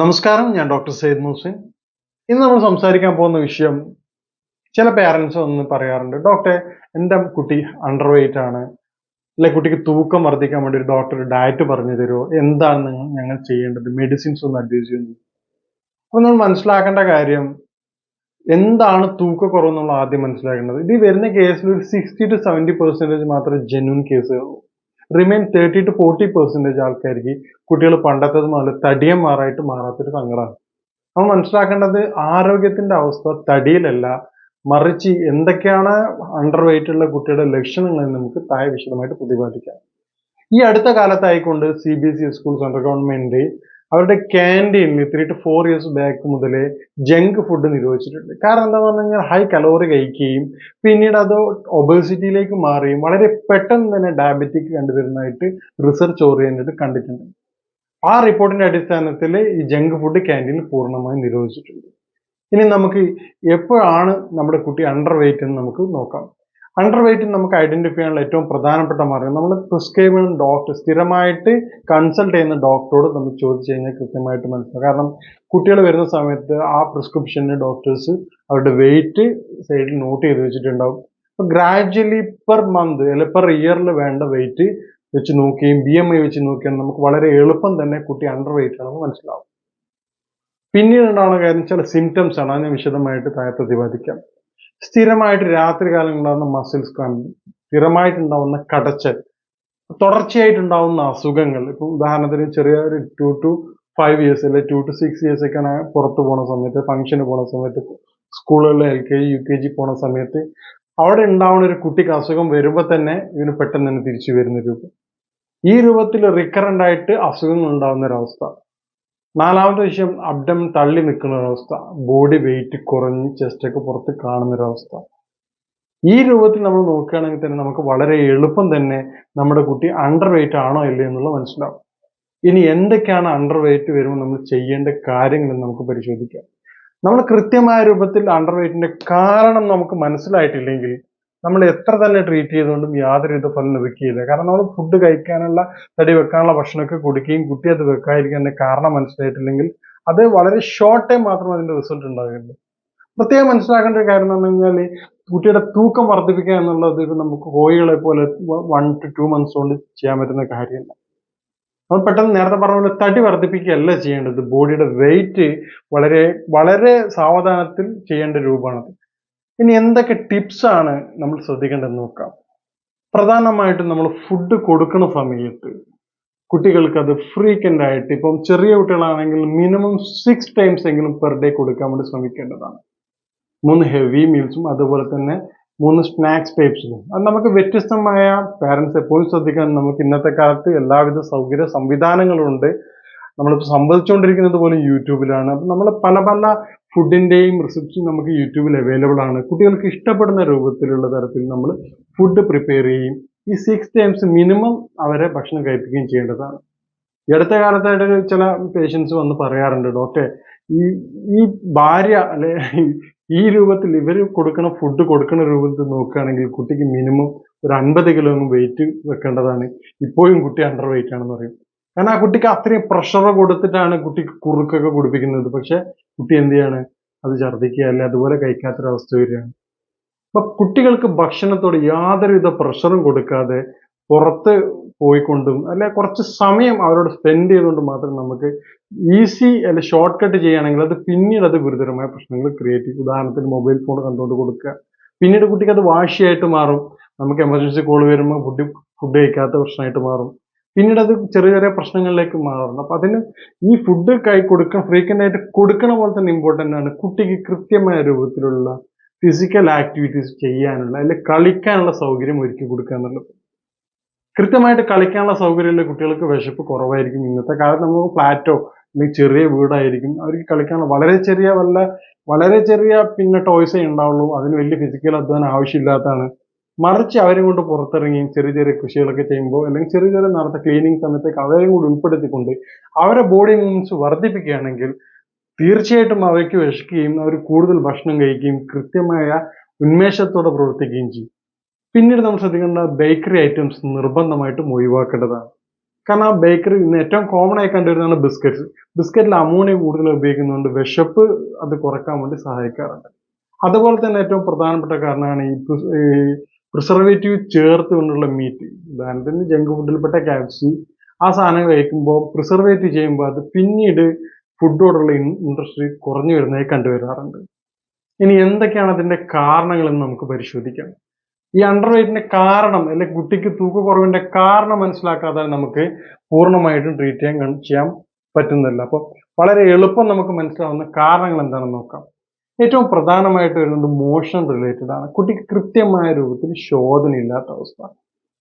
നമസ്കാരം ഞാൻ ഡോക്ടർ സയ്യിദ് മുഹസിൻ. ഇന്ന് നമ്മൾ സംസാരിക്കാൻ പോകുന്ന വിഷയം ചില പേരൻസ് ഒന്ന് പറയാറുണ്ട് ഡോക്ടറെ എന്റെ കുട്ടി അണ്ടർ വെയിറ്റ് ആണ്. അല്ലെ കുട്ടിക്ക് തൂക്കം വർദ്ധിക്കാൻ വേണ്ടി ഒരു ഡോക്ടർ ഡയറ്റ് പറഞ്ഞു തരുമോ? എന്താണ് ഞങ്ങൾ ചെയ്യേണ്ടത്? മെഡിസിൻസ് ഒന്ന് അഡ്വൈസ് ചെയ്യുന്നു അപ്പൊ നമ്മൾ മനസ്സിലാക്കേണ്ട കാര്യം എന്താണ് തൂക്കക്കുറവ് നമ്മൾ ആദ്യം മനസ്സിലാക്കേണ്ടത്. ഇത് വരുന്ന കേസിൽ ഒരു സിക്സ്റ്റി ടു സെവന്റി പെർസെന്റേജ് മാത്രമേ genuine കേസുകളുള്ളൂ remain thirty two forty percentage ആൾക്കാർക്ക് കുട്ടികൾ പണ്ടത്തത് മുതൽ തടിയന്മാരായിട്ട് മാറാത്തൊരു സങ്കടമാണ് നമ്മൾ മനസ്സിലാക്കേണ്ടത് ആരോഗ്യത്തിന്റെ അവസ്ഥ തടിയിലല്ല മറിച്ച് എന്തൊക്കെയാണ് അണ്ടർ വെയിറ്റ് ഉള്ള കുട്ടിയുടെ ലക്ഷണങ്ങൾ എന്ന് നമുക്ക് താഴെ വിശദമായിട്ട് പ്രതിപാദിക്കാം. ഈ അടുത്ത കാലത്തായിക്കൊണ്ട് C B S E school central government അവരുടെ ക്യാന്റീനിൽ three two four years back മുതൽ ജങ്ക് ഫുഡ് നിരോധിച്ചിട്ടുണ്ട്. കാരണം എന്താണെന്ന് പറഞ്ഞു കഴിഞ്ഞാൽ ഹൈ കലോറി കഴിക്കുകയും പിന്നീട് അത് ഒബേസിറ്റിയിലേക്ക് മാറുകയും വളരെ പെട്ടെന്ന് തന്നെ ഡയബറ്റിക് കണ്ടുവരുന്നതായിട്ട് റിസർച്ച് ഓറിയന്റഡ് കണ്ടിട്ടുണ്ട്. ആ റിപ്പോർട്ടിന്റെ അടിസ്ഥാനത്തിൽ ഈ ജങ്ക് ഫുഡ് ക്യാന്റീനിൽ പൂർണമായി നിരോധിച്ചിട്ടുണ്ട്. ഇനി നമുക്ക് എപ്പോഴാണ് നമ്മുടെ കുട്ടി അണ്ടർ വെയിറ്റ് എന്ന് നമുക്ക് നോക്കാം. അണ്ടർ വെയ്റ്റ് നമുക്ക് ഐഡന്റിഫൈ ചെയ്യാനുള്ള ഏറ്റവും പ്രധാനപ്പെട്ട മാർഗം നമ്മൾ പ്രിസ്ക്രൈബ് ചെയ്യുന്ന ഡോക്ടർ സ്ഥിരമായിട്ട് കൺസൾട്ട് ചെയ്യുന്ന ഡോക്ടറോട് നമ്മൾ ചോദിച്ചു കഴിഞ്ഞാൽ കൃത്യമായിട്ട് മനസ്സിലാവും. കാരണം കുട്ടികൾ വരുന്ന സമയത്ത് ആ പ്രിസ്ക്രിപ്ഷന് ഡോക്ടേഴ്സ് അവരുടെ വെയിറ്റ് സൈഡിൽ നോട്ട് ചെയ്ത് വെച്ചിട്ടുണ്ടാവും. അപ്പൊ ഗ്രാജ്വലി പെർ മന്ത് അല്ലെ പെർ ഇയറിൽ വേണ്ട വെയിറ്റ് വെച്ച് നോക്കുകയും ബി എം ഐ വെച്ച് നോക്കിയാൽ നമുക്ക് വളരെ എളുപ്പം തന്നെ കുട്ടി അണ്ടർ വെയിറ്റ് ആണെന്ന് മനസ്സിലാവും. പിന്നീട് ഉണ്ടാവുന്ന കാര്യം ചില സിംറ്റംസ് ആണ്. അതിനെ വിശദമായിട്ട് താഴെ പ്രതിപാദിക്കാം. സ്ഥിരമായിട്ട് രാത്രി കാലം ഉണ്ടാകുന്ന മസിൽസ് സ്ഥിരമായിട്ടുണ്ടാവുന്ന കടച്ചൽ തുടർച്ചയായിട്ടുണ്ടാവുന്ന അസുഖങ്ങൾ. ഇപ്പൊ ഉദാഹരണത്തിന് ചെറിയ ഒരു ടു ടു ഫൈവ് ഇയേഴ്സ് അല്ലെ ടു ടു സിക്സ് ഇയേഴ്സ് ഒക്കെ പുറത്ത് പോണ സമയത്ത് ഫംഗ്ഷന് പോണ സമയത്ത് സ്കൂളുകളിൽ L K G U K G പോണ സമയത്ത് അവിടെ ഉണ്ടാവുന്ന ഒരു കുട്ടിക്ക് അസുഖം വരുമ്പോൾ തന്നെ ഇതിന് പെട്ടെന്ന് തന്നെ തിരിച്ചു വരുന്ന രൂപം. ഈ രൂപത്തിൽ റിക്കറന്റ് ആയിട്ട് അസുഖങ്ങൾ ഉണ്ടാവുന്ന ഒരവസ്ഥ നാലാമത്തെ വിഷയം അബ്ഡം തള്ളി നിൽക്കുന്ന ഒരവസ്ഥ. ബോഡി വെയിറ്റ് കുറഞ്ഞ് ചെസ്റ്റൊക്കെ പുറത്ത് കാണുന്ന ഒരവസ്ഥ. ഈ രൂപത്തിൽ നമ്മൾ നോക്കുകയാണെങ്കിൽ തന്നെ നമുക്ക് വളരെ എളുപ്പം തന്നെ നമ്മുടെ കുട്ടി അണ്ടർ വെയിറ്റ് ആണോ ഇല്ലേ എന്നുള്ളത് മനസ്സിലാവും. ഇനി എന്തൊക്കെയാണ് അണ്ടർ വെയിറ്റ് വരുമ്പോൾ നമ്മൾ ചെയ്യേണ്ട കാര്യങ്ങൾ നമുക്ക് പരിശോധിക്കാം. നമ്മൾ കൃത്യമായ രൂപത്തിൽ അണ്ടർ വെയിറ്റിന്റെ കാരണം നമുക്ക് മനസ്സിലായിട്ടില്ലെങ്കിൽ നമ്മൾ എത്ര തന്നെ ട്രീറ്റ് ചെയ്തുകൊണ്ടും യാതൊരുവിധ ഫലം ലഭിക്കുകയില്ല. കാരണം നമ്മൾ ഫുഡ് കഴിക്കാനുള്ള തടി വെക്കാനുള്ള ഭക്ഷണമൊക്കെ കൊടുക്കുകയും കുട്ടി അത് വെക്കാതിരിക്കാൻ കാരണം മനസ്സിലായിട്ടില്ലെങ്കിൽ അത് വളരെ ഷോർട്ട് ടൈം മാത്രം അതിന്റെ റിസൾട്ട് ഉണ്ടാകുള്ളൂ പ്രത്യേകം മനസ്സിലാക്കേണ്ട ഒരു കാര്യം എന്ന് പറഞ്ഞു കഴിഞ്ഞാൽ കുട്ടിയുടെ തൂക്കം വർദ്ധിപ്പിക്കുക എന്നുള്ളത് ഇപ്പൊ നമുക്ക് കോഴികളെ പോലെ വൺ ടു ടു മന്ത്സ് കൊണ്ട് ചെയ്യാൻ പറ്റുന്ന കാര്യമല്ല. നമ്മൾ പെട്ടെന്ന് നേരത്തെ പറഞ്ഞ പോലെ തടി വർദ്ധിപ്പിക്കുകയല്ല ചെയ്യേണ്ടത്. ബോഡിയുടെ വെയിറ്റ് വളരെ വളരെ സാവധാനത്തിൽ ചെയ്യേണ്ട രൂപമാണത്. ഇനി എന്തൊക്കെ ടിപ്സ് ആണ് നമ്മൾ ശ്രദ്ധിക്കേണ്ടതെന്ന് നോക്കാം. പ്രധാനമായിട്ടും നമ്മൾ ഫുഡ് കൊടുക്കുന്ന സമയത്ത് കുട്ടികൾക്ക് അത് ഫ്രീക്വന്റ് ആയിട്ട് ഇപ്പം ചെറിയ കുട്ടികളാണെങ്കിൽ മിനിമം സിക്സ് ടൈംസ് എങ്കിലും പെർ ഡേ കൊടുക്കാൻ വേണ്ടി ശ്രമിക്കേണ്ടതാണ്. മൂന്ന് ഹെവി മീൽസും അതുപോലെ തന്നെ മൂന്ന് സ്നാക്സ് ടൈപ്സും അത് നമുക്ക് വ്യത്യസ്തമായ പാരൻസ് എപ്പോഴും ശ്രദ്ധിക്കാൻ നമുക്ക് ഇന്നത്തെ കാലത്ത് എല്ലാവിധ സൗകര്യ സംവിധാനങ്ങളുണ്ട്. നമ്മളിപ്പോൾ സംവദിച്ചുകൊണ്ടിരിക്കുന്നത് പോലും യൂട്യൂബിലാണ്. അപ്പം നമ്മൾ പല പല ഫുഡിന്റെയും റെസിപ്റ്റ്സും നമുക്ക് യൂട്യൂബിൽ അവൈലബിൾ ആണ്. കുട്ടികൾക്ക് ഇഷ്ടപ്പെടുന്ന രൂപത്തിലുള്ള തരത്തിൽ നമ്മൾ ഫുഡ് പ്രിപ്പയർ ചെയ്യും ഈ സിക്സ് ടൈംസ് മിനിമം അവരെ ഭക്ഷണം കഴിപ്പിക്കുകയും ചെയ്യേണ്ടതാണ്. ഈ അടുത്ത കാലത്തായിട്ട് ചില പേഷ്യൻസ് വന്ന് പറയാറുണ്ട് ഡോക്ടറെ ഈ ഈ ഭാര്യ അല്ലെ ഈ രൂപത്തിൽ ഇവർ കൊടുക്കുന്ന ഫുഡ് കൊടുക്കുന്ന രൂപത്തിൽ നോക്കുകയാണെങ്കിൽ കുട്ടിക്ക് മിനിമം ഒരു അൻപത് കിലോ വെയിറ്റ് വെക്കേണ്ടതാണ്. ഇപ്പോഴും കുട്ടി അണ്ടർ വെയിറ്റ് ആണെന്ന് പറയും. കാരണം ആ കുട്ടിക്ക് അത്രയും പ്രഷർ കൊടുത്തിട്ടാണ് കുട്ടിക്ക് കുറുക്കൊക്കെ കുടിപ്പിക്കുന്നത്. പക്ഷെ കുട്ടി എന്ത് ചെയ്യാണ്? അത് ഛർദ്ദിക്കുക അല്ലെ അതുപോലെ കഴിക്കാത്തൊരവസ്ഥ വരികയാണ്. അപ്പൊ കുട്ടികൾക്ക് ഭക്ഷണത്തോട് യാതൊരുവിധ പ്രഷറും കൊടുക്കാതെ പുറത്ത് പോയിക്കൊണ്ടും അല്ലെ കുറച്ച് സമയം അവരോട് സ്പെൻഡ് ചെയ്തുകൊണ്ട് മാത്രം നമുക്ക് ഈസി അല്ലെ ഷോർട്ട് കട്ട് ചെയ്യുകയാണെങ്കിൽ അത് പിന്നീട് അത് ഗുരുതരമായ പ്രശ്നങ്ങൾ ക്രിയേറ്റ് ചെയ്യും. ഉദാഹരണത്തിന് മൊബൈൽ ഫോൺ കണ്ടുകൊണ്ട് കൊടുക്കുക. പിന്നീട് കുട്ടിക്ക് അത് വാശിയായിട്ട് മാറും. നമുക്ക് എമർജൻസി കോൾ വരുമ്പോൾ ഫുഡ് ഫുഡ് കഴിക്കാത്ത പ്രശ്നമായിട്ട് മാറും. പിന്നീട് അത് ചെറിയ ചെറിയ പ്രശ്നങ്ങളിലേക്ക് മാറുന്നു. അപ്പൊ അതിന് ഈ ഫുഡ് കൈ കൊടുക്കണം ഫ്രീക്വന്റ് ആയിട്ട് കൊടുക്കണ പോലെ തന്നെ ഇമ്പോർട്ടന്റ് ആണ്. കുട്ടിക്ക് കൃത്യമായ രൂപത്തിലുള്ള ഫിസിക്കൽ ആക്ടിവിറ്റീസ് ചെയ്യാനുള്ള അല്ലെങ്കിൽ കളിക്കാനുള്ള സൗകര്യം ഒരുക്കി കൊടുക്കുക എന്നുള്ളത്. കൃത്യമായിട്ട് കളിക്കാനുള്ള സൗകര്യമുള്ള കുട്ടികൾക്ക് വിശപ്പ് കുറവായിരിക്കും ഇന്നത്തെ കാലത്ത്. നമുക്ക് ഫ്ലാറ്റോ അല്ലെങ്കിൽ ചെറിയ വീടായിരിക്കും. അവർക്ക് കളിക്കാനുള്ള വളരെ ചെറിയ വല്ല വളരെ ചെറിയ പിന്നെ ടോയ്സേ ഉണ്ടാവുള്ളൂ. അതിന് വലിയ ഫിസിക്കൽ അധ്വാനം ആവശ്യമില്ലാത്തതാണ്. മറിച്ച് അവരും കൊണ്ട് പുറത്തിറങ്ങി ചെറിയ ചെറിയ കൃഷികളൊക്കെ ചെയ്യുമ്പോൾ അല്ലെങ്കിൽ ചെറിയ ചെറിയ നടത്ത ക്ലീനിങ് സമയത്തേക്ക് അവരെയും കൂടി ഉൾപ്പെടുത്തിക്കൊണ്ട് അവരെ ബോഡി മൂവ്മെന്റ്സ് വർദ്ധിപ്പിക്കുകയാണെങ്കിൽ തീർച്ചയായിട്ടും അവയ്ക്ക് വിശക്കുകയും അവർ കൂടുതൽ ഭക്ഷണം കഴിക്കുകയും കൃത്യമായ ഉന്മേഷത്തോടെ പ്രവർത്തിക്കുകയും ചെയ്യും. പിന്നീട് നമ്മൾ ശ്രദ്ധിക്കേണ്ട ബേക്കറി ഐറ്റംസ് നിർബന്ധമായിട്ടും ഒഴിവാക്കേണ്ടതാണ്. കാരണം ആ ബേക്കറി ഇന്ന് ഏറ്റവും കോമൺ ആയി കണ്ടുവരുന്നതാണ് ബിസ്ക്കറ്റ്സ് ബിസ്ക്കറ്റിൽ അമോണിയ കൂടുതൽ ഉപയോഗിക്കുന്നതുകൊണ്ട് വിശപ്പ് അത് കുറയ്ക്കാൻ വേണ്ടി സഹായിക്കാറുണ്ട്. അതുപോലെ തന്നെ ഏറ്റവും പ്രധാനപ്പെട്ട കാരണമാണ് ഈ പ്രിസർവേറ്റീവ് ചേർത്ത് കൊണ്ടുള്ള മീറ്റ് ഉദാഹരണത്തിന് ജങ്ക് ഫുഡിൽപ്പെട്ട കാൽസ്യം ആ സാധനം കഴിക്കുമ്പോൾ പ്രിസർവേറ്റീവ് ചെയ്യുമ്പോൾ അത് പിന്നീട് ഫുഡോടുള്ള ഇൻട്രസ്റ്റ് കുറഞ്ഞു വരുന്നതായി കണ്ടുവരാറുണ്ട്. ഇനി എന്തൊക്കെയാണ് അതിന്റെ കാരണങ്ങൾ എന്ന് നമുക്ക് പരിശോധിക്കാം. ഈ അണ്ടർ വെയിറ്റിന്റെ കാരണം അല്ലെങ്കിൽ കുട്ടിക്ക് തൂക്കക്കുറവിന്റെ കാരണം മനസ്സിലാക്കാതെ നമുക്ക് പൂർണമായിട്ടും ട്രീറ്റ് ചെയ്യാൻ ചെയ്യാൻ പറ്റുന്നില്ല. അപ്പോൾ വളരെ എളുപ്പം നമുക്ക് മനസ്സിലാവുന്ന കാരണങ്ങൾ എന്താണെന്ന് നോക്കാം. ഏറ്റവും പ്രധാനമായിട്ട് വരുന്നത് മോഷൻ റിലേറ്റഡ് ആണ്. കുട്ടിക്ക് കൃത്യമായ രൂപത്തിൽ ശോധന ഇല്ലാത്ത അവസ്ഥ.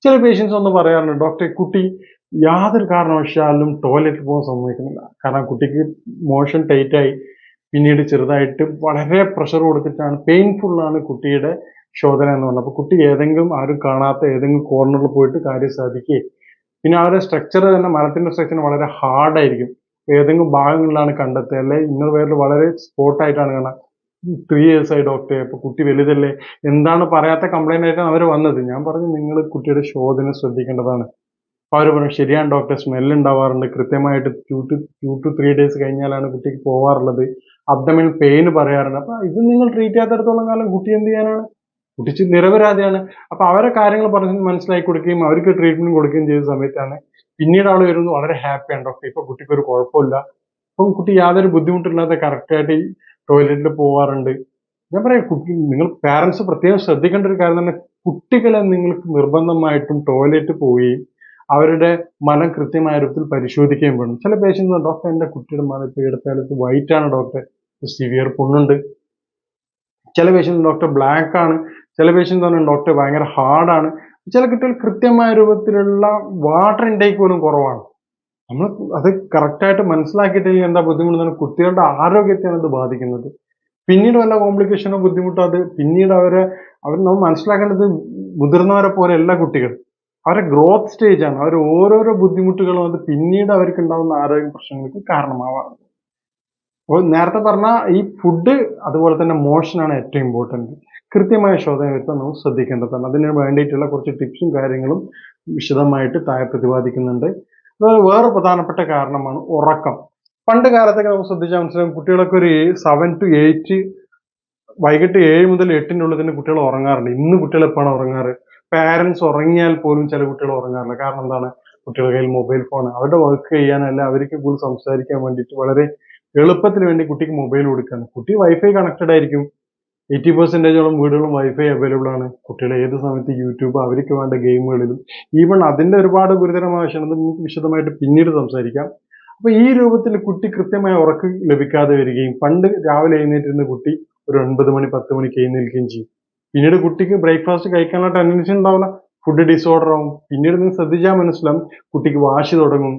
ചില പേഷ്യൻസ് ഒന്ന് പറയാറുണ്ട് ഡോക്ടറെ കുട്ടി യാതൊരു കാരണവശാലും ടോയ്ലറ്റിൽ പോകാൻ സമ്മതിക്കുന്നില്ല. കാരണം കുട്ടിക്ക് മോഷൻ ടൈറ്റായി പിന്നീട് ചെറുതായിട്ട് വളരെ പ്രഷർ കൊടുത്തിട്ടാണ് പെയിൻഫുള്ളാണ് കുട്ടിയുടെ ശോധന എന്ന് പറഞ്ഞത്. അപ്പൊ കുട്ടി ഏതെങ്കിലും ആരും കാണാത്ത ഏതെങ്കിലും കോർണറിൽ പോയിട്ട് കാര്യം സാധിക്കുകയും പിന്നെ അവരുടെ സ്ട്രക്ചർ തന്നെ മരത്തിന്റെ സ്ട്രക്ചർ വളരെ ഹാർഡായിരിക്കും ഏതെങ്കിലും ഭാഗങ്ങളിലാണ് കണ്ടെത്തുക. അല്ലെ ഇന്നർ വേറിൽ വളരെ സ്പോട്ടായിട്ടാണ് കാണുക ത്രീ ഇയേഴ്സ് ആയി ഡോക്ടറെ അപ്പൊ കുട്ടി വലുതല്ലേ? എന്താണ് പറയാത്ത കംപ്ലൈന്റ് ആയിട്ടാണ് അവർ വന്നത്? ഞാൻ പറഞ്ഞു നിങ്ങൾ കുട്ടിയുടെ ശോധന ശ്രദ്ധിക്കേണ്ടതാണ്. അപ്പൊ അവർ പറഞ്ഞു ശരിയാണ് ഡോക്ടർ സ്മെൽ ഉണ്ടാവാറുണ്ട്. കൃത്യമായിട്ട് two two two two three days കഴിഞ്ഞാലാണ് കുട്ടിക്ക് പോവാറുള്ളത്. അബ്ഡമിൻ പെയിൻ പറയാറുണ്ട്. അപ്പൊ ഇത് നിങ്ങൾ ട്രീറ്റ് ചെയ്യാത്തടത്തോളം കാലം കുട്ടി എന്ത് ചെയ്യാനാണ്? കുട്ടി ചി- നിരപരാധിയാണ്. അപ്പൊ അവരെ കാര്യങ്ങൾ പറഞ്ഞ് മനസ്സിലാക്കി കൊടുക്കുകയും അവർക്ക് ട്രീറ്റ്മെന്റ് കൊടുക്കുകയും ചെയ്ത സമയത്താണ് പിന്നീട് ആൾ വരുന്നത് വളരെ ഹാപ്പിയാണ് ഡോക്ടർ ഇപ്പൊ കുട്ടിക്ക് ഒരു കുഴപ്പമില്ല. അപ്പം കുട്ടി യാതൊരു ബുദ്ധിമുട്ടില്ലാതെ കറക്റ്റായിട്ട് ടോയ്ലറ്റിൽ പോവാറുണ്ട്. ഞാൻ പറയാം കുട്ടി നിങ്ങൾ പാരൻസ് പ്രത്യേകം ശ്രദ്ധിക്കേണ്ട ഒരു കാര്യം തന്നെ കുട്ടികളെ നിങ്ങൾക്ക് നിർബന്ധമായിട്ടും ടോയ്ലറ്റ് പോയി അവരുടെ മലം കൃത്യമായ രൂപത്തിൽ പരിശോധിക്കുകയും വേണം. ചില പേഷ്യൻസ് ഡോക്ടർ എന്റെ കുട്ടിയുടെ മലം ഇപ്പോൾ എടുത്താലത്ത് വൈറ്റ് ആണ് ഡോക്ടർ സിവിയർ പുണ്ണുണ്ട്. ചില പേഷ്യൻസ് ഡോക്ടർ ബ്ലാക്ക് ആണ്. ചില പേഷ്യൻസ് പറഞ്ഞാൽ ഡോക്ടർ ഭയങ്കര ഹാർഡാണ് ചില കുട്ടികൾ കൃത്യമായ രൂപത്തിലുള്ള വാട്ടർ ഇൻടേക്ക് പോലും കുറവാണ്. നമ്മൾ അത് കറക്റ്റായിട്ട് മനസ്സിലാക്കിയിട്ടില്ലെങ്കിൽ എന്താ ബുദ്ധിമുട്ട് കുട്ടികളുടെ ആരോഗ്യത്തെയാണ് ഇത് ബാധിക്കുന്നത്. പിന്നീട് വല്ല കോംപ്ലിക്കേഷനോ ബുദ്ധിമുട്ടോ അത് പിന്നീട് അവരെ അവർ നമ്മൾ മനസ്സിലാക്കേണ്ടത് മുതിർന്നവരെ പോലെ അല്ല കുട്ടികൾ അവരുടെ ഗ്രോത്ത് സ്റ്റേജാണ് അവർ ഓരോരോ ബുദ്ധിമുട്ടുകളും അത് പിന്നീട് അവർക്ക് ഉണ്ടാകുന്ന ആരോഗ്യ പ്രശ്നങ്ങൾക്ക് കാരണമാവാറുണ്ട്. അപ്പോൾ നേരത്തെ പറഞ്ഞ ഈ ഫുഡ് അതുപോലെ തന്നെ മോഷനാണ് ഏറ്റവും ഇമ്പോർട്ടന്റ് കൃത്യമായ ശോധന വരുത്താൻ നമ്മൾ ശ്രദ്ധിക്കേണ്ടതാണ്. അതിന് വേണ്ടിയിട്ടുള്ള കുറച്ച് ടിപ്സും കാര്യങ്ങളും വിശദമായിട്ട് താഴെ പ്രതിപാദിക്കുന്നുണ്ട്. അതുപോലെ വേറെ പ്രധാനപ്പെട്ട കാരണമാണ് ഉറക്കം. പണ്ട് കാലത്തൊക്കെ നമുക്ക് ശ്രദ്ധിച്ചാൽ മനസ്സിലാവും കുട്ടികളൊക്കെ ഒരു സെവൻ ടു എയ്റ്റ് വൈകിട്ട് ഏഴ് മുതൽ എട്ടിന്റെ ഉള്ളിൽ തന്നെ കുട്ടികൾ ഉറങ്ങാറുണ്ട്. ഇന്ന് കുട്ടികൾ എപ്പോഴാണ് ഉറങ്ങാറ്? പാരൻസ് ഉറങ്ങിയാൽ പോലും ചില കുട്ടികൾ ഉറങ്ങാറില്ല. കാരണം എന്താണ്? കുട്ടികളുടെ കയ്യിൽ മൊബൈൽ ഫോൺ അവരുടെ വർക്ക് ചെയ്യാനല്ല അവർക്ക് കൂടുതൽ സംസാരിക്കാൻ വേണ്ടിയിട്ട് വളരെ എളുപ്പത്തിന് വേണ്ടി കുട്ടിക്ക് മൊബൈൽ കൊടുക്കുകയാണ്. കുട്ടി വൈഫൈ കണക്റ്റഡ് ആയിരിക്കും. എയ്റ്റി പെർസെന്റേജോളം വീടുകളും വൈഫൈ അവൈലബിൾ ആണ്. കുട്ടികൾ ഏത് സമയത്ത് യൂട്യൂബ് അവർക്ക് വേണ്ട ഗെയിമുകളിലും ഈവൺ അതിന്റെ ഒരുപാട് ഗുരുതരമായ വശമാണ് അത് നമുക്ക് വിശദമായിട്ട് പിന്നീട് സംസാരിക്കാം. അപ്പോൾ ഈ രൂപത്തിൽ കുട്ടി കൃത്യമായ ഉറക്ക് ലഭിക്കാതെ വരികയും പണ്ട് രാവിലെ എഴുന്നേറ്റിരുന്ന കുട്ടി ഒരു ഒൻപത് മണി പത്ത് മണിക്ക് എഴുന്നേൽക്കുകയും ചെയ്യും. പിന്നീട് കുട്ടിക്ക് ബ്രേക്ക്ഫാസ്റ്റ് കഴിക്കാനുള്ള ടെൻഡൻസി ഉണ്ടാവില്ല. ഫുഡ് ഡിസോർഡർ ആവും. പിന്നീട് നിങ്ങൾ ശ്രദ്ധിച്ചാൽ മനസ്സിലാവും കുട്ടിക്ക് വാശി തുടങ്ങും.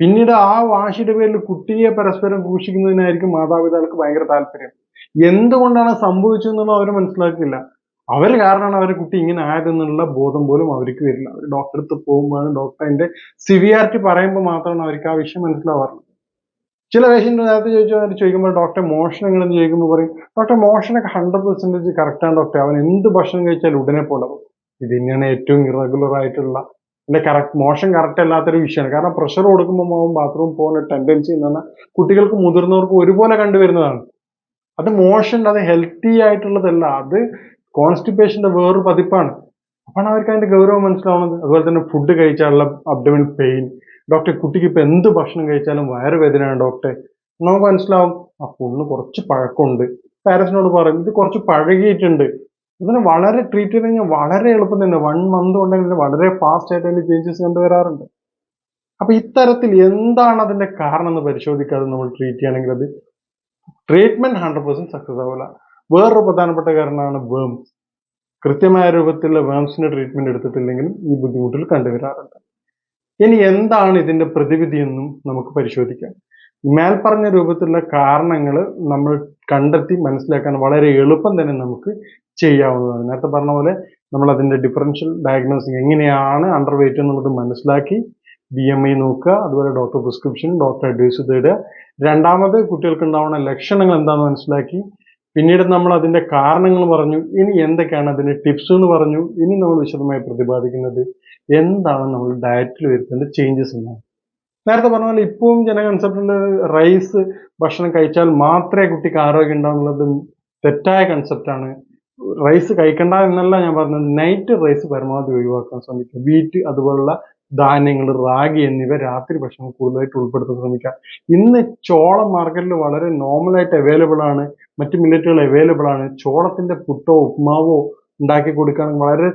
പിന്നീട് ആ വാശിയുടെ പേരിൽ കുട്ടിയെ പരസ്പരം ക്രൂശിക്കുന്നതിനായിരിക്കും മാതാപിതാക്കൾക്ക് ഭയങ്കര താല്പര്യം. എന്തുകൊണ്ടാണ് സംഭവിച്ചു എന്നുള്ളത് അവർ മനസ്സിലാക്കില്ല അവർ കാരണമാണ് അവരുടെ കുട്ടി ഇങ്ങനെ ആയതെന്നുള്ള ബോധം പോലും അവർക്ക് വരില്ല. അവർ ഡോക്ടറെ അടുത്ത് പോകുമ്പോഴാണ് ഡോക്ടറിന്റെ സിവിയാരിറ്റി പറയുമ്പോൾ മാത്രമാണ് അവർക്ക് ആ വിഷയം മനസ്സിലാവാറുള്ളത്. ചില പേഷ്യന്റ് നേരത്തെ ചോദിച്ചു അവർ ചോദിക്കുമ്പോൾ ഡോക്ടർ മോഷൻ എങ്ങനെയെന്ന് ചോദിക്കുമ്പോൾ പറയും ഡോക്ടർ മോഷനൊക്കെ ഹൺഡ്രഡ് പെർസെന്റേജ് കറക്റ്റാണ് ഡോക്ടർ അവൻ എന്ത് ഭക്ഷണം കഴിച്ചാലും ഉടനെ പോലെ ഇത് തന്നെയാണ് ഏറ്റവും ഇറഗുലർ ആയിട്ടുള്ള എന്റെ കറക്റ്റ് മോഷൻ കറക്റ്റ് അല്ലാത്തൊരു വിഷയമാണ്. കാരണം പ്രഷർ കൊടുക്കുമ്പോൾ അവൻ ബാത്റൂം പോകുന്ന ടെൻഡൻസി എന്ന് പറഞ്ഞാൽ കുട്ടികൾക്ക് മുതിർന്നവർക്ക് ഒരുപോലെ കണ്ടുവരുന്നതാണ്. അത് മോഷൻ അത് ഹെൽത്തി ആയിട്ടുള്ളതല്ല. അത് കോൺസ്റ്റിപ്പേഷന്റെ വേറൊരു പതിപ്പാണ്. അപ്പോൾ അവർക്ക് അതിന്റെ ഗൗരവം മനസ്സിലാവുന്നത്. അതുപോലെ തന്നെ ഫുഡ് കഴിച്ചാലുള്ള അബ്ഡമിൻ പെയിൻ ഡോക്ടർ കുട്ടിക്ക് ഇപ്പം എന്ത് ഭക്ഷണം കഴിച്ചാലും വയറുവേദനയാണ് ഡോക്ടർ നമുക്ക് മനസ്സിലാവും ആ പുണ്ണ് കുറച്ച് പഴക്കമുണ്ട്. പാരൻസിനോട് പറയും ഇത് കുറച്ച് പഴകിയിട്ടുണ്ട്. ഇതിന് വളരെ ട്രീറ്റ് ചെയ്ത് കഴിഞ്ഞാൽ വളരെ എളുപ്പം തന്നെ. വൺ മന്ത് കൊണ്ടെങ്കിൽ വളരെ ഫാസ്റ്റ് ആയിട്ട് അതിന്റെ ചേഞ്ചസ് കണ്ടുവരാറുണ്ട്. അപ്പൊ ഇത്തരത്തിൽ എന്താണ് അതിന്റെ കാരണം എന്ന് പരിശോധിക്കാതെ നമ്മൾ ട്രീറ്റ് ചെയ്യുകയാണെങ്കിൽ അത് ട്രീറ്റ്മെന്റ് ഹൺഡ്രഡ് പെർസെന്റ് സക്സസ് ആവില്ല വേറൊരു പ്രധാനപ്പെട്ട കാരണമാണ് വേംസ് കൃത്യമായ രൂപത്തിലുള്ള വേംസിന്റെ ട്രീറ്റ്മെന്റ് എടുത്തിട്ടില്ലെങ്കിലും ഈ ബുദ്ധിമുട്ടിൽ കണ്ടുവരാറുണ്ട്. ഇനി എന്താണ് ഇതിന്റെ പ്രതിവിധി എന്നും നമുക്ക് പരിശോധിക്കാം. മേൽപ്പറഞ്ഞ രൂപത്തിലുള്ള കാരണങ്ങൾ നമ്മൾ കണ്ടെത്തി മനസ്സിലാക്കാൻ വളരെ എളുപ്പം തന്നെ നമുക്ക് ചെയ്യാവുന്നതാണ്. നേരത്തെ പറഞ്ഞ പോലെ നമ്മൾ അതിന്റെ ഡിഫറൻഷ്യൽ ഡയഗ്നോസിസ് എങ്ങനെയാണ് അണ്ടർ വെയിറ്റ് എന്നുള്ളത് മനസ്സിലാക്കി ബി എം ഐ നോക്കുക അതുപോലെ ഡോക്ടർ പ്രിസ്ക്രിപ്ഷൻ ഡോക്ടർ അഡ്വൈസ് തേടുക. രണ്ടാമത് കുട്ടികൾക്ക് ഉണ്ടാവുന്ന ലക്ഷണങ്ങൾ എന്താണെന്ന് മനസ്സിലാക്കി. പിന്നീട് നമ്മൾ അതിന്റെ കാരണങ്ങൾ പറഞ്ഞു. ഇനി എന്തൊക്കെയാണ് അതിന്റെ ടിപ്സ് എന്ന് പറഞ്ഞു. ഇനി നമ്മൾ വിശദമായി പ്രതിപാദിക്കുന്നത് എന്താണ് നമ്മൾ ഡയറ്റിൽ വരുത്തേണ്ട ചേഞ്ചസ് എന്നാണ് നേരത്തെ പറഞ്ഞ പോലെ ഇപ്പോഴും ജന കൺസെപ്റ്റിൽ റൈസ് ഭക്ഷണം കഴിച്ചാൽ മാത്രമേ കുട്ടിക്ക് ആരോഗ്യം ഉണ്ടാവുന്നുള്ളത് തെറ്റായ കൺസെപ്റ്റാണ് റൈസ് കഴിക്കണ്ട എന്നല്ല ഞാൻ പറഞ്ഞത്. നൈറ്റ് റൈസ് പരമാവധി ഒഴിവാക്കാൻ ശ്രമിക്കുക. വീറ്റ് അതുപോലുള്ള ധാന്യങ്ങൾ റാഗി എന്നിവ രാത്രി ഭക്ഷണം കൂടുതലായിട്ട് ഉൾപ്പെടുത്താൻ ശ്രമിക്കുക. ഇന്ന് ചോളം മാർക്കറ്റിൽ വളരെ നോർമലായിട്ട് അവൈലബിൾ ആണ്. മറ്റ് മില്ലറ്റുകൾ അവൈലബിൾ ആണ്. ചോളത്തിന്റെ പുട്ടോ ഉപ്മാവോ ഉണ്ടാക്കി കൊടുക്കുകയാണെങ്കിൽ വളരെ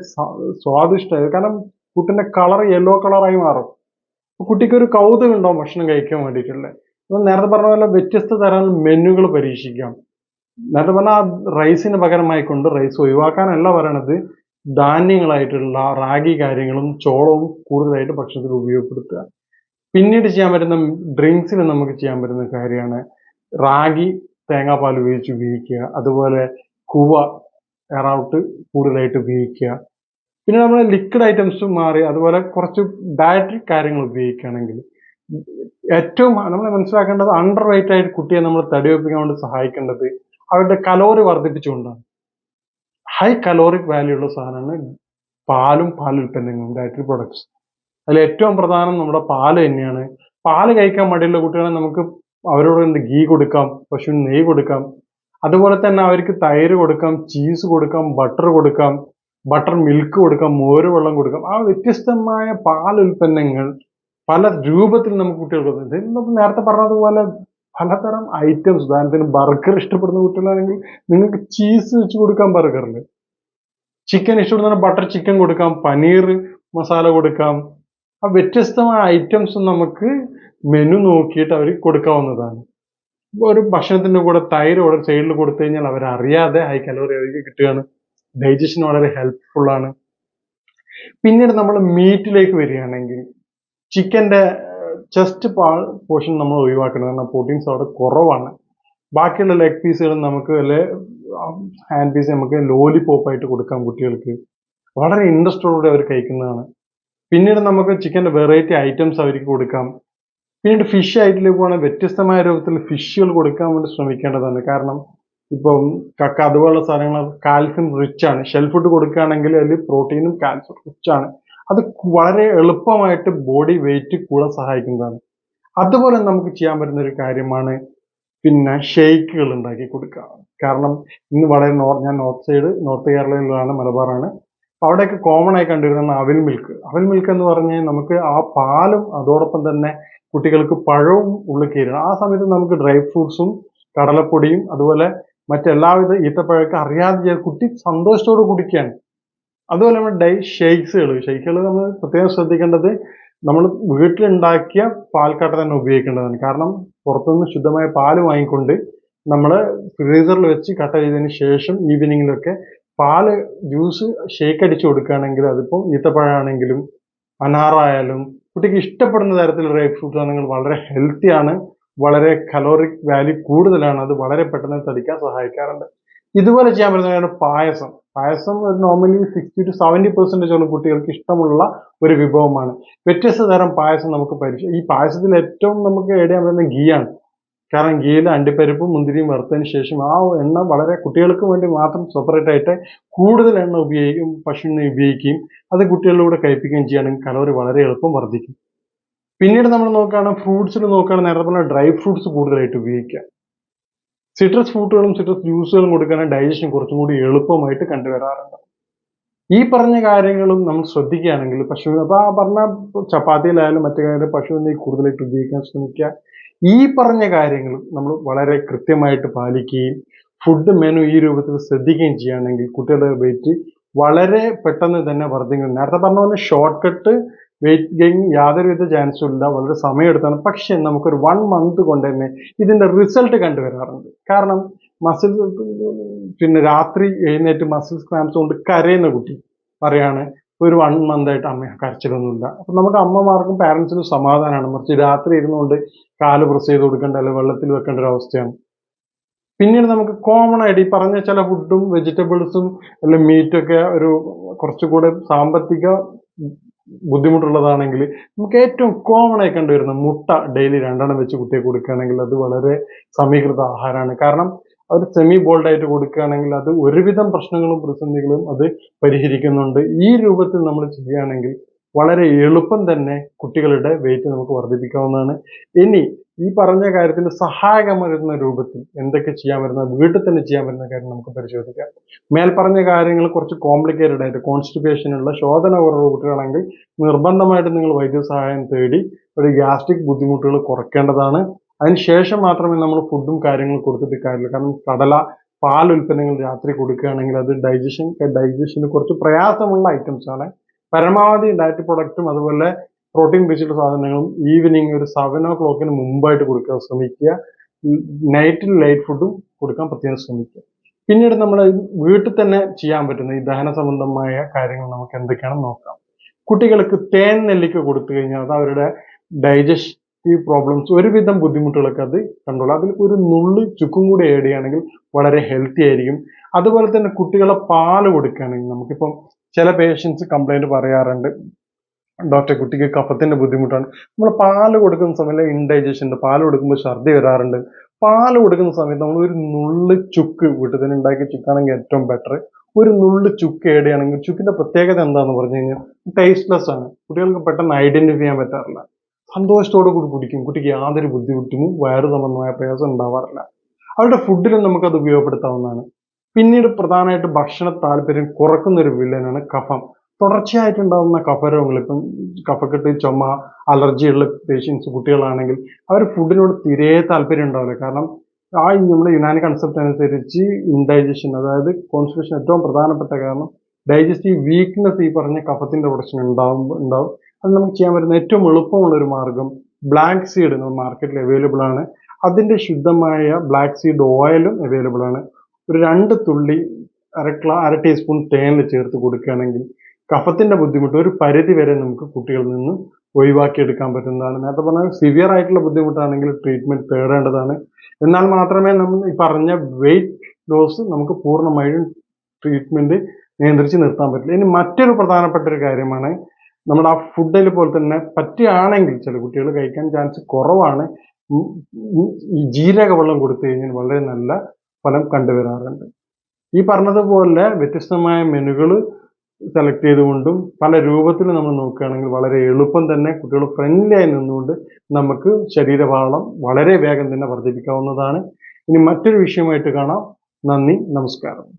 സ്വാദിഷ്ടമായി. കാരണം പുട്ടിന്റെ കളർ യെല്ലോ കളറായി മാറും. കുട്ടിക്ക് ഒരു കൗതുകം ഉണ്ടാവും ഭക്ഷണം കഴിക്കാൻ വേണ്ടിയിട്ടുള്ളത്. അപ്പം നേരത്തെ പറഞ്ഞ പോലെ വ്യത്യസ്ത തരം മെനുകൾ പരീക്ഷിക്കാം. നേരത്തെ പറഞ്ഞാൽ ആ റൈസിന് പകരമായിക്കൊണ്ട് റൈസ് ഒഴിവാക്കാനല്ല പറയണത്. ധാന്യങ്ങളായിട്ടുള്ള റാഗി കാര്യങ്ങളും ചോളവും കൂടുതലായിട്ട് ഭക്ഷണത്തിൽ ഉപയോഗപ്പെടുത്തുക. പിന്നീട് ചെയ്യാൻ പറ്റുന്ന ഡ്രിങ്ക്സിൽ നമുക്ക് ചെയ്യാൻ പറ്റുന്ന കാര്യമാണ് റാഗി തേങ്ങാപ്പാൽ ഉപയോഗിച്ച് ഉപയോഗിക്കുക. അതുപോലെ കുവ എറൗട്ട് കൂടുതലായിട്ട് ഉപയോഗിക്കുക. പിന്നെ നമ്മൾ ലിക്വിഡ് ഐറ്റംസ് മാറി അതുപോലെ കുറച്ച് ഡയറ്ററി കാര്യങ്ങൾ ഉപയോഗിക്കുകയാണെങ്കിൽ ഏറ്റവും നമ്മൾ മനസ്സിലാക്കേണ്ടത് അണ്ടർ വെയിറ്റ് ആയിട്ട് കുട്ടിയെ നമ്മൾ തടിവെപ്പിക്കാൻ വേണ്ടി സഹായിക്കേണ്ടത് അവരുടെ കലോറി വർദ്ധിപ്പിച്ചുകൊണ്ടാണ്. ഹൈ കലോറിക് വാല്യൂ ഉള്ള സാധനമാണ് പാലും പാൽ ഉൽപ്പന്നങ്ങളും ഡയറ്ററി പ്രൊഡക്ട്സ് അതിൽ ഏറ്റവും പ്രധാനം നമ്മുടെ പാൽ തന്നെയാണ്. പാൽ കഴിക്കാൻ മടിയുള്ള കുട്ടികളെ നമുക്ക് അവരോട് എന്ത് ഗീ കൊടുക്കാം പശുവിന് നെയ്യ് കൊടുക്കാം. അതുപോലെ തന്നെ അവർക്ക് തൈര് കൊടുക്കാം ചീസ് കൊടുക്കാം ബട്ടർ കൊടുക്കാം ബട്ടർ മിൽക്ക് കൊടുക്കാം മോര് വെള്ളം കൊടുക്കാം. ആ വ്യത്യസ്തമായ പാൽ ഉൽപ്പന്നങ്ങൾ പല രൂപത്തിൽ നമുക്ക് കുട്ടികൾക്ക് നേരത്തെ പറഞ്ഞതുപോലെ പലതരം ഐറ്റംസ് ഉദാഹരണത്തിന് ബർഗർ ഇഷ്ടപ്പെടുന്ന കുട്ടികളാണെങ്കിൽ നിങ്ങൾക്ക് ചീസ് വെച്ച് കൊടുക്കാം ബർഗറിൽ ചിക്കൻ ഇഷ്ടപ്പെടുന്ന ബട്ടർ ചിക്കൻ കൊടുക്കാം പനീർ മസാല കൊടുക്കാം. ആ വ്യത്യസ്തമായ ഐറ്റംസ് നമുക്ക് മെനു നോക്കിയിട്ട് അവർ കൊടുക്കാവുന്നതാണ്. ഒരു ഭക്ഷണത്തിന്റെ കൂടെ തൈര് ഓർഡർ സൈഡിൽ കൊടുത്തു കഴിഞ്ഞാൽ അവരറിയാതെ ഹൈ കലോറി അവർക്ക് കിട്ടുകയാണ്. ഡൈജഷൻ വളരെ ഹെൽപ്ഫുൾ ആണ്. പിന്നീട് നമ്മൾ മീറ്റിലേക്ക് വരികയാണെങ്കിൽ ചിക്കന്റെ ചെസ്റ്റ് പോർഷൻ നമ്മൾ ഒഴിവാക്കണം. കാരണം പ്രോട്ടീൻസ് അവിടെ കുറവാണ്. ബാക്കിയുള്ള ലെഗ് പീസുകൾ നമുക്ക് അല്ലെ ഹാൻഡ് പീസ് നമുക്ക് ലോലി പോപ്പായിട്ട് കൊടുക്കാം കുട്ടികൾക്ക്. വളരെ ഇൻട്രസ്റ്റോടുകൂടി അവർ കഴിക്കുന്നതാണ്. പിന്നീട് നമുക്ക് ചിക്കന്റെ വെറൈറ്റി ഐറ്റംസ് അവർക്ക് കൊടുക്കാം. പിന്നീട് ഫിഷ് ആയിട്ടിലേക്ക് പോകണമെങ്കിൽ വ്യത്യസ്തമായ രൂപത്തിൽ ഫിഷുകൾ കൊടുക്കാൻ വേണ്ടി ശ്രമിക്കേണ്ടതാണ്. കാരണം ഇപ്പം കക്ക അതുപോലുള്ള സാധനങ്ങൾ കാൽസ്യം റിച്ച് ആണ്. ഷെൽ ഫുഡ് കൊടുക്കുകയാണെങ്കിൽ അതിൽ പ്രോട്ടീനും കാൽസ്യം റിച്ച് ആണ്. അത് വളരെ എളുപ്പമായിട്ട് ബോഡി വെയിറ്റ് കൂടാൻ സഹായിക്കുന്നതാണ്. അതുപോലെ നമുക്ക് ചെയ്യാൻ പറ്റുന്ന ഒരു കാര്യമാണ് പിന്നെ ഷെയ്ക്കുകൾ ഉണ്ടാക്കി കൊടുക്കുക. കാരണം ഇന്ന് വളരെ നോർ ഞാൻ നോർത്ത് സൈഡ് നോർത്ത് കേരളയിലാണ് മലബാറാണ്. അപ്പൊ അവിടെയൊക്കെ കോമൺ ആയി കണ്ടുവരുന്ന അവിൽ മിൽക്ക് അവിൽ മിൽക്ക് എന്ന് പറഞ്ഞാൽ നമുക്ക് ആ പാലും അതോടൊപ്പം തന്നെ കുട്ടികൾക്ക് പഴവും ഉള്ളിൽ കയറണം ആ സമയത്ത് നമുക്ക് ഡ്രൈ ഫ്രൂട്ട്സും കടലപ്പൊടിയും അതുപോലെ മറ്റെല്ലാവിധ ഈത്തപ്പഴമൊക്കെ അറിയാതെ കുട്ടി സന്തോഷത്തോട് കുടിക്കുകയാണ്. അതുപോലെ നമ്മൾ ഡൈ ഷെയ്ക്സുകൾ ഷെയ്ക്കുകൾ നമ്മൾ പ്രത്യേകം ശ്രദ്ധിക്കേണ്ടത് നമ്മൾ വീട്ടിലുണ്ടാക്കിയ പാൽക്കാട്ട തന്നെ ഉപയോഗിക്കേണ്ടതാണ്. കാരണം പുറത്തുനിന്ന് ശുദ്ധമായ പാൽ വാങ്ങിക്കൊണ്ട് നമ്മൾ ഫ്രീസറിൽ വെച്ച് കട്ട ചെയ്തതിന് ശേഷം ഈവനിങ്ങിലൊക്കെ പാൽ ജ്യൂസ് ഷേക്ക് അടിച്ചു കൊടുക്കുകയാണെങ്കിൽ അതിപ്പോൾ ഈത്തപ്പഴമാണെങ്കിലും അനാറായാലും കുട്ടിക്ക് ഇഷ്ടപ്പെടുന്ന തരത്തിൽ ഡ്രൈ ഫ്രൂട്ട് ആണെങ്കിൽ വളരെ ഹെൽത്തിയാണ് വളരെ കലോറിക് വാല്യൂ കൂടുതലാണ്. അത് വളരെ പെട്ടെന്ന് തടിക്കാൻ സഹായിക്കാറുണ്ട്. ഇതുപോലെ ചെയ്യാൻ പറ്റുന്നതാണ് പായസം. പായസം ഒരു നോർമലി സിക്സ്റ്റി ടു സെവന്റി പെർസെന്റേജോളം കുട്ടികൾക്ക് ഇഷ്ടമുള്ള ഒരു വിഭവമാണ്. വ്യത്യസ്ത തരം പായസം നമുക്ക് പരിചയം ഈ പായസത്തിൽ ഏറ്റവും നമുക്ക് ആഡ് ചെയ്യാൻ പറ്റുന്ന ഗീയാണ് കാരണം ഗീയിൽ അണ്ടിപ്പരിപ്പും മുന്തിരിയും വറുത്തതിന് ശേഷം ആ എണ്ണ വളരെ കുട്ടികൾക്ക് വേണ്ടി മാത്രം സെപ്പറേറ്റ് ആയിട്ട് കൂടുതൽ എണ്ണ ഉപയോഗിക്കും പശുവിനെ ഉപയോഗിക്കുകയും അത് കുട്ടികളിലൂടെ കഴിപ്പിക്കുകയും ചെയ്യുകയാണെങ്കിൽ കലോറി വളരെ എളുപ്പം വർദ്ധിക്കും. പിന്നീട് നമ്മൾ നോക്കുകയാണെങ്കിൽ ഫ്രൂട്ട്സിൽ നോക്കുകയാണെങ്കിൽ നേരത്തെ പറഞ്ഞ ഡ്രൈ ഫ്രൂട്ട്സ് കൂടുതലായിട്ട് ഉപയോഗിക്കുക. സിട്രസ് ഫ്രൂട്ടുകളും സിട്രസ് ജ്യൂസുകളും കൊടുക്കുകയാണെങ്കിൽ ഡൈജഷൻ കുറച്ചും കൂടി എളുപ്പമായിട്ട് കണ്ടുവരാറുണ്ട്. ഈ പറഞ്ഞ കാര്യങ്ങളും നമ്മൾ ശ്രദ്ധിക്കുകയാണെങ്കിൽ പശു അപ്പൊ ആ പറഞ്ഞ ചപ്പാത്തിയിലായാലും മറ്റു കാര്യം പശുവിനെ കൂടുതലായിട്ട് ഉപയോഗിക്കാൻ ശ്രമിക്കുക. ഈ പറഞ്ഞ കാര്യങ്ങളും നമ്മൾ വളരെ കൃത്യമായിട്ട് പാലിക്കുകയും ഫുഡ് മെനു ഈ രൂപത്തിൽ ശ്രദ്ധിക്കുകയും ചെയ്യുകയാണെങ്കിൽ കുട്ടികളുടെ വെയിറ്റ് വളരെ പെട്ടെന്ന് തന്നെ വർദ്ധിക്കുന്നു നേരത്തെ പറഞ്ഞ പോലെ ഷോർട്ട് കട്ട് വെയിറ്റ് ഗെയിൻ യാതൊരുവിധ ചാൻസും ഇല്ല. വളരെ സമയമെടുത്താണ്. പക്ഷെ നമുക്കൊരു വൺ മന്ത് കൊണ്ട് തന്നെ ഇതിന്റെ റിസൾട്ട് കണ്ടുവരാറുണ്ട്. കാരണം മസിൽ പിന്നെ രാത്രി എഴുന്നേറ്റ് മസിൽ ക്രാംസ് കൊണ്ട് കരയുന്ന കുട്ടി പറയാണ് ഒരു വൺ മന്ത് ആയിട്ട് അമ്മ കരച്ചിലൊന്നുമില്ല. അപ്പം നമുക്ക് അമ്മമാർക്കും പാരൻസിനും സമാധാനമാണ് മറിച്ച് രാത്രി ഇരുന്നുകൊണ്ട് കാൽ പ്രസ് ചെയ്ത് കൊടുക്കേണ്ട അല്ലെങ്കിൽ വെള്ളത്തിൽ വെക്കേണ്ട ഒരു അവസ്ഥയാണ്. പിന്നീട് നമുക്ക് കോമൺ ആയിട്ട് ഈ പറഞ്ഞ ചില ഫുഡും വെജിറ്റബിൾസും അല്ലെങ്കിൽ മീറ്റൊക്കെ ഒരു കുറച്ചുകൂടെ സാമ്പത്തിക ബുദ്ധിമുട്ടുള്ളതാണെങ്കിൽ നമുക്ക് ഏറ്റവും കോമൺ ആയി കണ്ടുവരുന്ന മുട്ട ഡെയിലി രണ്ടെണ്ണം വെച്ച് കുട്ടിയെ കൊടുക്കുകയാണെങ്കിൽ അത് വളരെ സമീകൃത ആഹാരമാണ്. കാരണം അവർ സെമി ബോൾഡ് ആയിട്ട് കൊടുക്കുകയാണെങ്കിൽ അത് ഒരുവിധം പ്രശ്നങ്ങളും പ്രതിസന്ധികളും അത് പരിഹരിക്കുന്നുണ്ട്. ഈ രൂപത്തിൽ നമ്മൾ ചെയ്യുകയാണെങ്കിൽ വളരെ എളുപ്പം തന്നെ കുട്ടികളുടെ വെയിറ്റ് നമുക്ക് വർദ്ധിപ്പിക്കാവുന്നതാണ്. ഇനി ഈ പറഞ്ഞ കാര്യത്തിൽ സഹായകമായിരുന്ന രൂപത്തിൽ എന്തൊക്കെ ചെയ്യാൻ വരുന്ന വീട്ടിൽ തന്നെ ചെയ്യാൻ വരുന്ന കാര്യം നമുക്ക് പരിശോധിക്കാം. മേൽപ്പറഞ്ഞ കാര്യങ്ങൾ കുറച്ച് കോംപ്ലിക്കേറ്റഡ് ആയിട്ട് കോൺസ്റ്റിപ്പേഷൻ ഉള്ള ശോധന കുറവ് കുട്ടികളാണെങ്കിൽ നിർബന്ധമായിട്ട് നിങ്ങൾ വൈദ്യസഹായം തേടി ഒരു ഗ്യാസ്ട്രിക് ബുദ്ധിമുട്ടുകൾ കുറയ്ക്കേണ്ടതാണ് അതിനുശേഷം മാത്രമേ നമ്മൾ ഫുഡും കാര്യങ്ങളും കൊടുത്തിട്ട് കാര്യമില്ല. കാരണം കടല പാൽ ഉൽപ്പന്നങ്ങൾ രാത്രി കൊടുക്കുകയാണെങ്കിൽ അത് ഡൈജഷൻ ഡൈജഷന് കുറച്ച് പ്രയാസമുള്ള ഐറ്റംസ് ആണ്. പരമാവധി ഡയറ്റ് പ്രൊഡക്റ്റും അതുപോലെ പ്രോട്ടീൻ ബേസ്ഡ് സാധനങ്ങളും ഈവനിങ് ഒരു സെവൻ ഓ ക്ലോക്കിന് മുമ്പായിട്ട് കൊടുക്കാൻ ശ്രമിക്കുക. നൈറ്റിൽ ലൈറ്റ് ഫുഡും കൊടുക്കാൻ പ്രത്യേകം ശ്രമിക്കുക. പിന്നീട് നമ്മൾ വീട്ടിൽ തന്നെ ചെയ്യാൻ പറ്റുന്ന ഈ ദഹന സംബന്ധമായ കാര്യങ്ങൾ നമുക്ക് എന്തൊക്കെയാണെന്ന് നോക്കാം. കുട്ടികൾക്ക് തേൻ നെല്ലിക്ക കൊടുത്തു കഴിഞ്ഞാൽ അത് അവരുടെ ഡൈജസ്റ്റീവ് പ്രോബ്ലംസ് ഒരുവിധം ബുദ്ധിമുട്ടുകളൊക്കെ അത് കണ്ടോളൂ അതിൽ ഒരു നുള്ളി ചുക്കും കൂടി ആഡ് ചെയ്യുകയാണെങ്കിൽ വളരെ ഹെൽത്തി ആയിരിക്കും. അതുപോലെ തന്നെ കുട്ടികളെ പാൽ കൊടുക്കുകയാണെങ്കിൽ നമുക്കിപ്പം ചില പേഷ്യൻസ് കംപ്ലൈന്റ് പറയാറുണ്ട്. ഡോക്ടർ കുട്ടിക്ക് കഫത്തിന്റെ ബുദ്ധിമുട്ടാണ്. നമ്മൾ പാൽ കൊടുക്കുന്ന സമയത്ത് ഇൻഡൈജഷൻ ഉണ്ട് പാൽ കൊടുക്കുമ്പോൾ ഛർദി വരാറുണ്ട്. പാൽ കൊടുക്കുന്ന സമയത്ത് നമ്മൾ ഒരു നുള്ളു ചുക്ക് വീട്ടിൽ തന്നെ ഉണ്ടാക്കിയ ചുക്കാണെങ്കിൽ ഏറ്റവും ബെറ്റർ ഒരു നുള്ളു ചുക്ക് ഏഡ് ചെയ്യണമെങ്കിൽ ചുക്കിന്റെ പ്രത്യേകത എന്താണെന്ന് പറഞ്ഞു കഴിഞ്ഞാൽ ടേസ്റ്റ്ലെസ് ആണ്. കുട്ടികൾക്ക് പെട്ടെന്ന് ഐഡന്റിഫൈ ചെയ്യാൻ പറ്റാറില്ല. സന്തോഷത്തോടു കൂടി കുടിക്കും. കുട്ടിക്ക് യാതൊരു ബുദ്ധിമുട്ടും വയറ് സംബന്ധമായ പ്രയാസം ഉണ്ടാവാറില്ല. അവരുടെ ഫുഡിലും നമുക്കത് ഉപയോഗപ്പെടുത്താവുന്നതാണ്. പിന്നീട് പ്രധാനമായിട്ട് ഭക്ഷണ താല്പര്യം കുറക്കുന്ന ഒരു വില്ലനാണ് കഫം. തുടർച്ചയായിട്ടുണ്ടാകുന്ന കഫരോഗങ്ങൾ കഫക്കെട്ട് ചുമ അലർജിയുള്ള പേഷ്യൻസ് കുട്ടികളാണെങ്കിൽ അവർ ഫുഡിനോട് തീരെ താല്പര്യം ഉണ്ടാവില്ല കാരണം ആ നമ്മുടെ യുനാനി കൺസെപ്റ്റ് അനുസരിച്ച് ഇൻഡൈജഷൻ അതായത് കോൺസ്റ്റിറ്റ്യൂഷൻ ഏറ്റവും പ്രധാനപ്പെട്ട കാരണം ഡൈജസ്റ്റീവ് വീക്ക്നെസ് ഈ പറഞ്ഞ കഫത്തിന്റെ പ്രശ്നം ഉണ്ടാവും ഉണ്ടാവും. അത് നമുക്ക് ചെയ്യാൻ പറ്റുന്ന ഏറ്റവും എളുപ്പമുള്ള ഒരു മാർഗം ബ്ലാക്ക് സീഡ് മാർക്കറ്റിൽ അവൈലബിൾ ആണ്. അതിന്റെ ശുദ്ധമായ ബ്ലാക്ക് സീഡ് ഓയിലും അവൈലബിൾ ആണ്. ഒരു രണ്ട് തുള്ളി അര ക്ലാ അര ടീസ്പൂൺ തേനിൽ ചേർത്ത് കൊടുക്കുകയാണെങ്കിൽ കഫത്തിന്റെ ബുദ്ധിമുട്ട് ഒരു പരിധി വരെ നമുക്ക് കുട്ടികളിൽ നിന്ന് ഒഴിവാക്കിയെടുക്കാൻ പറ്റുന്നതാണ്. നേരത്തെ പറഞ്ഞ സിവിയർ ആയിട്ടുള്ള ബുദ്ധിമുട്ടാണെങ്കിൽ ട്രീറ്റ്മെന്റ് തേടേണ്ടതാണ്. എന്നാൽ മാത്രമേ നമ്മൾ ഈ പറഞ്ഞ വെയിറ്റ് ലോസ് നമുക്ക് പൂർണമായും ട്രീറ്റ്മെന്റ് നിയന്ത്രിച്ച് നിർത്താൻ പറ്റില്ല. ഇനി മറ്റൊരു പ്രധാനപ്പെട്ട ഒരു കാര്യമാണ് നമ്മുടെ ആ ഫുഡിൽ പോലെ തന്നെ പറ്റുകയാണെങ്കിൽ ചില കുട്ടികൾ കഴിക്കാൻ ചാൻസ് കുറവാണ്. ഈ ജീരക വെള്ളം കൊടുത്തു കഴിഞ്ഞാൽ വളരെ നല്ല ഫലം കണ്ടുവരാറുണ്ട്. ഈ പറഞ്ഞതുപോലെ വ്യത്യസ്തമായ മെനുകൾ സെലക്ട് ചെയ്തുകൊണ്ടും പല രൂപത്തിൽ നമ്മൾ നോക്കുകയാണെങ്കിൽ വളരെ എളുപ്പം തന്നെ കുട്ടികൾ ഫ്രണ്ട്ലി ആയി നിന്നുകൊണ്ട് നമുക്ക് ശരീരഭാരം വളരെ വേഗം തന്നെ വർദ്ധിപ്പിക്കാവുന്നതാണ്. ഇനി മറ്റൊരു വിഷയമായിട്ട് കാണാം. നന്ദി നമസ്കാരം.